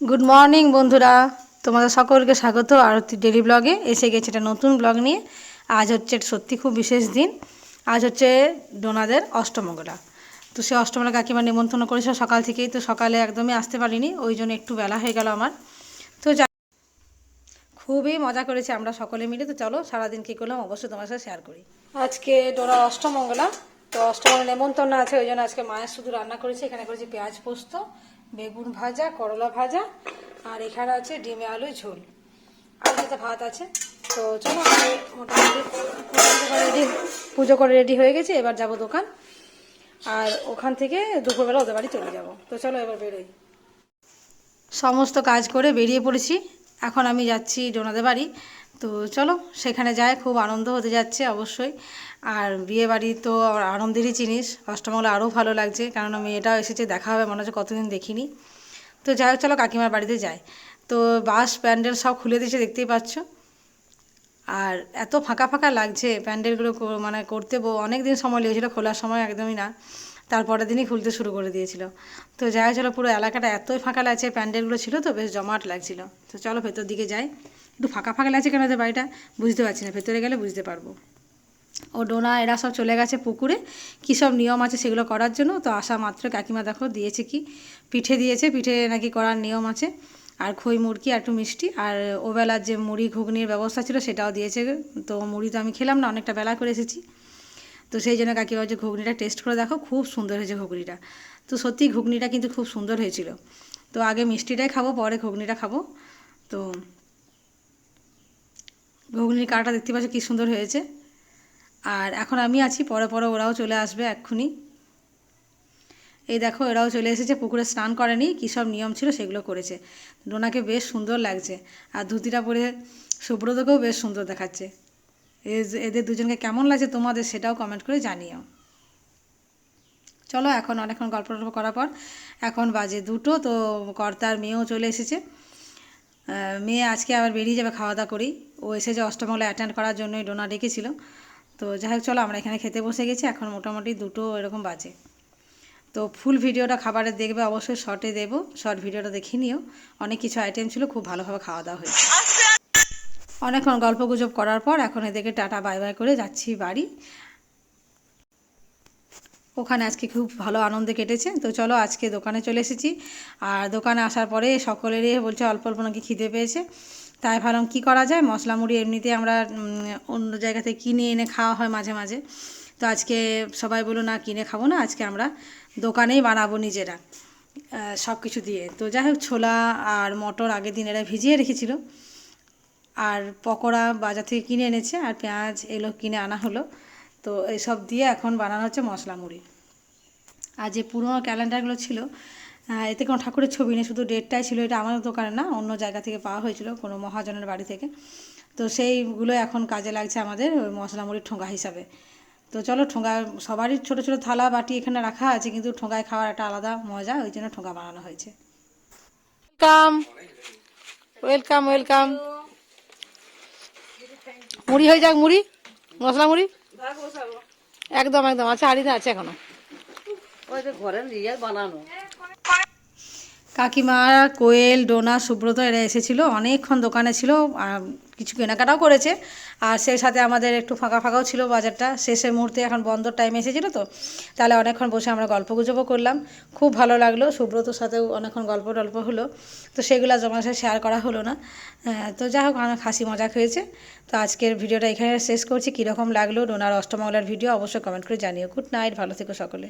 Good morning বন্ধুরা। তোমাদের সকলকে স্বাগত। আরতি ডেলি ব্লগে এসে গেছে একটা নতুন ব্লগ নিয়ে। আজ হচ্ছে সত্যি খুব বিশেষ দিন। আজ হচ্ছে ডোনাদের অষ্টমঙ্গলা। তো সে অষ্টমঙ্গলা কাকিমা নিমন্ত্রণ করেছিল সকাল থেকেই, তো সকালে একদমই আসতে পারিনি, ওই জন্য একটু বেলা হয়ে গেল আমার। তো খুবই মজা করেছি আমরা সকলে মিলে। তো চলো, সারাদিন কী করলাম অবশ্যই তোমার সাথে শেয়ার করি। আজকে ডোনার অষ্টমঙ্গলা। তো অষ্টমঙ্গলা নেমন্তন্ন আছে, ওই জন্য আজকে মায়ের শুধু রান্না করেছি, এখানে করেছি পেঁয়াজ পোস্ত। বেগুন ভাজা, করলা ভাজা, আর এখানে আছে ডিমে আলু ঝোল। আর সাথে ভাত আছে। তো চলো আমি মোটামুটি রেডি পুজো করে রেডি হয়ে গেছি, এবার যাব দোকান। আর ওখান থেকে দুপুরবেলা ওদের বাড়ি চলে যাব। তো চলো এবার বেরোই। সমস্ত কাজ করে বেরিয়ে পড়েছি। এখন আমি যাচ্ছি ডোনাদের বাড়ি। তো চলো, সেখানে যায়, খুব আনন্দ হতে যাচ্ছে অবশ্যই। আর বিয়ে বাড়ি তো আনন্দেরই জিনিস অষ্টমঙ্গলা আরও ভালো লাগছে কেননা মেয়েটাও এসেছে, দেখা হবে, মনে হচ্ছে কতদিন দেখিনি। তো যাই হোক, চলো, কাকিমার বাড়িতে যাই। তো বাস, প্যান্ডেল সব খুলে দিয়েছে, দেখতেই পাচ্ছ। আর এত ফাঁকা ফাঁকা লাগছে প্যান্ডেলগুলো মানে করতে অনেক দিন সময় লেগেছিলো, খোলার সময় একদমই না। তারপরের দিনই খুলতে শুরু করে দিয়েছিল। তো যাই হোক, চলো, পুরো এলাকাটা এতই ফাঁকা লাগছে, প্যান্ডেলগুলো ছিল তো, বেশ জমাট লাগছিল। তো চলো, ভেতর দিকে যাই। একটু ফাঁকা ফাঁকা লাগছে কেন ওদের বাড়িটা? বুঝতে পারছি না, ভেতরে গেলে বুঝতে পারব। ও ডোনা, এরা সব চলে গেছে পুকুরে। কী সব নিয়ম আছে সেগুলো করার জন্য? তো আসা মাত্র কাকিমা দেখো দিয়েছে কি? পিঠে দিয়েছে, পিঠে নাকি করার নিয়ম আছে। আর খই মুরগি আর একটু মিষ্টি। আর ওবেলার যে মুড়ি ঘুগনির ব্যবস্থা ছিল সেটাও দিয়েছে। তো মুড়ি তো আমি খেলাম না, অনেকটা বেলা করে এসেছি। তো সেই জন্য কাকিমা যে ঘুগনিটা টেস্ট করে দেখো, খুব সুন্দর হয়েছে ঘুগনিটা। তো সত্যি ঘুগনিটা কিন্তু খুব সুন্দর হয়েছিল। তো আগে মিষ্টিটাই খাব, পরে ঘুগনিটা খাব। তো ঘুগনির কাটা দেখতে পাচ্ছ কী সুন্দর হয়েছে। আর এখন আমি আছি, পরে পরে ওরাও চলে আসবে এক্ষুনি। এই দেখো, এরাও চলে এসেছে, পুকুরে স্নান করেনি, কী সব নিয়ম ছিল সেগুলো করেছে। ডোনাকে বেশ সুন্দর লাগছে, আর ধুতিটা পরে সুব্রতকেও বেশ সুন্দর দেখাচ্ছে। এদের দুজনকে কেমন লাগছে তোমাদের সেটাও কমেন্ট করে জানিও। চলো এখন অনেকক্ষণ গল্প টল্প করার পর, এখন বাজে দুটো, তো কর্তার মেয়েও চলে এসেছে। মেয়ে আজকে আবার বেরিয়ে যাবে, খাওয়া দাওয়া করেই। ও এসেছে অষ্টমঙ্গলা অ্যাটেন্ড করার জন্যই ডোনা ডেকেছিল। তো যাই হোক, চলো আমরা এখানে খেতে বসে গেছি, এখন মোটামুটি দুটো এরকম বাজে। তো ফুল ভিডিওটা খাবারের দেখবে অবশ্যই শর্টে দেবো শর্ট ভিডিওটা দেখে নিও। অনেক কিছু আইটেম ছিল, খুব ভালোভাবে খাওয়া দাওয়া হয়েছে। অনেকক্ষণ গল্প গুজব করার পর এখন এদেরকে টাটা বাই বাই করে যাচ্ছি বাড়ি। ওখানে আজকে খুব ভালো আনন্দে কেটেছে। তো চলো আজকে দোকানে চলে এসেছি। আর দোকানে আসার পরে সকলেরই বলছে, অল্প অল্প নাকি খিদে পেয়েছে। তাই ভাবলাম কী করা যায়? মশলা মুড়ি এমনিতে আমরা অন্য জায়গা থেকে কিনে এনে খাওয়া হয় মাঝে মাঝে। তো আজকে সবাই বলো না, কিনে খাব না, আজকে আমরা দোকানেই বানাবো নিজেরা। সব কিছু দিয়ে। তো যাই হোক, ছোলা আর মটর আগের দিন এরা ভিজিয়ে রেখেছিল। আর পকোড়া বাজার থেকে কিনে এনেছে, আর পেঁয়াজ এগুলো কিনে আনা হলো। তো এসব দিয়ে এখন বানানো হচ্ছে মশলা মুড়ি। আর যে পুরোনো ক্যালেন্ডারগুলো ছিল এতে কোনো ঠাকুরের ছবি নেই শুধু ডেটটাই ছিল এটা আমাদের দোকানে না অন্য জায়গা থেকে পাওয়া হয়েছিল কোনো মহাজনের বাড়ি থেকে। তো সেইগুলো এখন কাজে লাগছে আমাদের ওই মশলা মুড়ির ঠোঙ্গা হিসাবে। তো চলো ঠোঙ্গা সবারই ছোটো ছোটো থালা বাটি এখানে রাখা আছে কিন্তু ঠোঙায় খাওয়ার একটা আলাদা মজা ওই জন্য ঠোঙ্গা বানানো হয়েছে। ওয়েলকাম। Welcome welcome. মুড়ি হয়ে যাক মুড়ি? মশলা মুড়ি? একদম একদম। আছে হাড়িতে আছে এখনও। ওই যে ঘরের নিজের বানানো। কাকিমা, কোয়েল, ডোনা, সুব্রত, এরা এসেছিল, অনেকক্ষণ দোকানে ছিল, আর কিছু কেনাকাটাও করেছে। আর সেই সাথে আমাদের একটু ফাঁকা ফাঁকাও ছিল বাজারটা। শেষের মুহূর্তে এখন বন্ধর টাইম এসেছিল তো, তাহলে অনেকক্ষণ বসে আমরা গল্প গুজবও করলাম। খুব ভালো লাগল, সুব্রতর সাথেও অনেকক্ষণ গল্প টল্প হলো। তো সেগুলো সাথে শেয়ার করা হলো না। তো যাই হোক, অনেক হাসি মজাক হয়েছে। তো আজকের ভিডিওটা এখানে শেষ করছি। কীরকম লাগল ডোনার অষ্টমঙ্গলার ভিডিও অবশ্যই কমেন্ট করে জানিও। গুড নাইট ভালো থেকো সকলে।